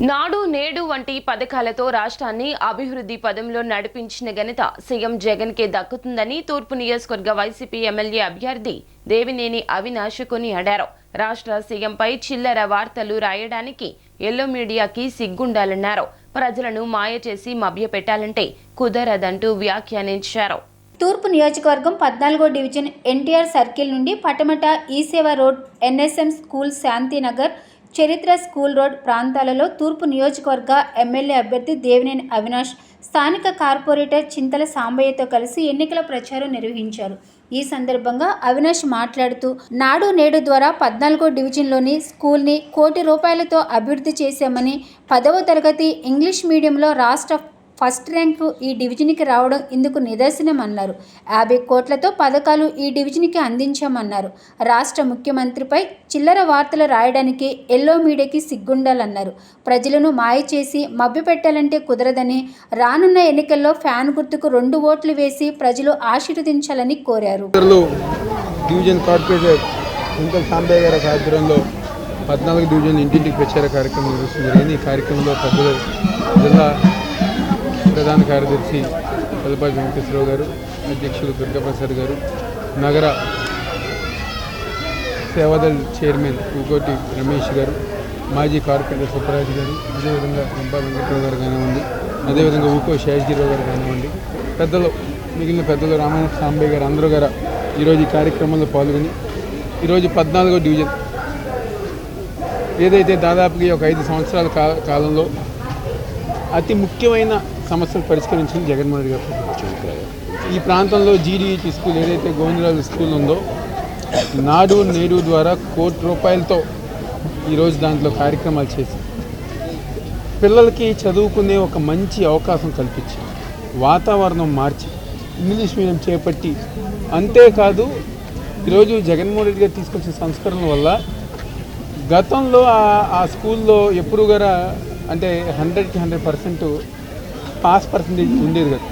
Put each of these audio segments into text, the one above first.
నాడు నేడు వంటి పథకాలతో రాష్ట్రాన్ని అభివృద్ధి పదంలో నడిపించిన ఘనత సీఎం జగన్ కే దక్కుతుందని తూర్పు నియోజకవర్గ వైసీపీ ఎమ్మెల్యే అభ్యర్థి దేవినేని అవినాష్ కొనియాడారు. రాష్ట్ర సీఎంపై చిల్లర వార్తలు రాయడానికి ఎల్లో మీడియాకి సిగ్గుండాలన్నారు. ప్రజలను మాయ చేసి మభ్యపెట్టాలంటే కుదరదంటూ వ్యాఖ్యానించారు. తూర్పు నియోజకవర్గం పద్నాలుగో డివిజన్ ఎన్టీఆర్ సర్కిల్ నుండి Patamata eSeva road NSM school Shantinagar చరిత్ర స్కూల్ రోడ్ ప్రాంతాలలో తూర్పు నియోజకవర్గ ఎమ్మెల్యే అభ్యర్థి దేవినేని అవినాష్ స్థానిక కార్పొరేటర్ చింతల సాంబయ్యతో కలిసి ఎన్నికల ప్రచారం నిర్వహించారు. ఈ సందర్భంగా అవినాష్ మాట్లాడుతూ నాడు నేడు ద్వారా పద్నాలుగో డివిజన్లోని స్కూల్ని కోటి రూపాయలతో అభివృద్ధి చేశామని పదవ తరగతి ఇంగ్లీష్ మీడియంలో రాష్ట్ర ఫస్ట్ ర్యాంకు ఈ డివిజన్కి రావడం ఇందుకు నిదర్శనం అన్నారు యాభై కోట్లతో పథకాలు ఈ డివిజన్కి అందించామన్నారు. రాష్ట్ర ముఖ్యమంత్రిపై చిల్లర వార్తలు రాయడానికి ఎల్లో మీడియాకి సిగ్గుండాలన్నారు. ప్రజలను మాయ చేసి మభ్యపెట్టాలంటే కుదరదని రానున్న ఎన్నికల్లో ఫ్యాన్ గుర్తుకు రెండు ఓట్లు వేసి ప్రజలు ఆశీర్వదించాలని కోరారు. డివిజన్ కార్పొరేటర్ కుంకల్ సాంబయ్య గారి ఆధ్వర్యంలో పద్నాలుగు డివిజన్ ఇంటింటికి ప్రచార కార్యక్రమం నిర్వహిస్తుంది జరిగింది. ఈ కార్యక్రమంలో పెద్దలు జిల్లా ప్రధాన కార్యదర్శి పల్లపాటి వెంకటేశ్వరరావు గారు అధ్యక్షులు దుర్గాప్రసాద్ గారు నగర సేవాదల్ చైర్మన్ ఇంకోటి రమేష్ గారు మాజీ కార్పొరేటర్ సుబ్బరాజు గారు అదేవిధంగా రంపా వెంకటరావు గారు కానివ్వండి అదేవిధంగా ఊకో శేషగిరిరావు గారు కానివ్వండి పెద్దలు మిగిలిన పెద్దలు రామాయణ సాంబయ్య గారు అందరూ గారు ఈరోజు ఈ కార్యక్రమంలో పాల్గొని ఈరోజు పద్నాలుగో డివిజన్. ఏదైతే దాదాపుగా ఒక ఐదు సంవత్సరాల కాలంలో అతి ముఖ్యమైన సమస్యలు పరిష్కరించింది జగన్మోహన్ రెడ్డి గారు. ఈ ప్రాంతంలో జీడీఈటీ స్కూల్ ఏదైతే గోవిందరాజు స్కూల్ ఉందో నాడు నేడు ద్వారా కోటి రూపాయలతో ఈరోజు దాంట్లో కార్యక్రమాలు చేసి పిల్లలకి చదువుకునే ఒక మంచి అవకాశం కల్పించి వాతావరణం మార్చి ఇంగ్లీష్ మీడియం చేపట్టి అంతేకాదు ఈరోజు జగన్మోహన్ రెడ్డి గారు తీసుకొచ్చిన సంస్కరణల వల్ల గతంలో ఆ- ఆ స్కూల్లో ఎప్పుడు కూడా అంటే హండ్రెడ్కి హండ్రెడ్ పర్సెంట్ పాస్ పర్సంటేజ్ ఉండేది కదా.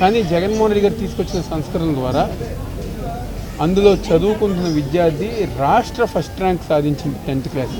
కానీ జగన్మోహన్ రెడ్డి గారు తీసుకొచ్చిన సంస్కరణల ద్వారా అందులో చదువుకుంటున్న విద్యార్థి రాష్ట్ర ఫస్ట్ ర్యాంక్ సాధించింది టెన్త్ క్లాస్.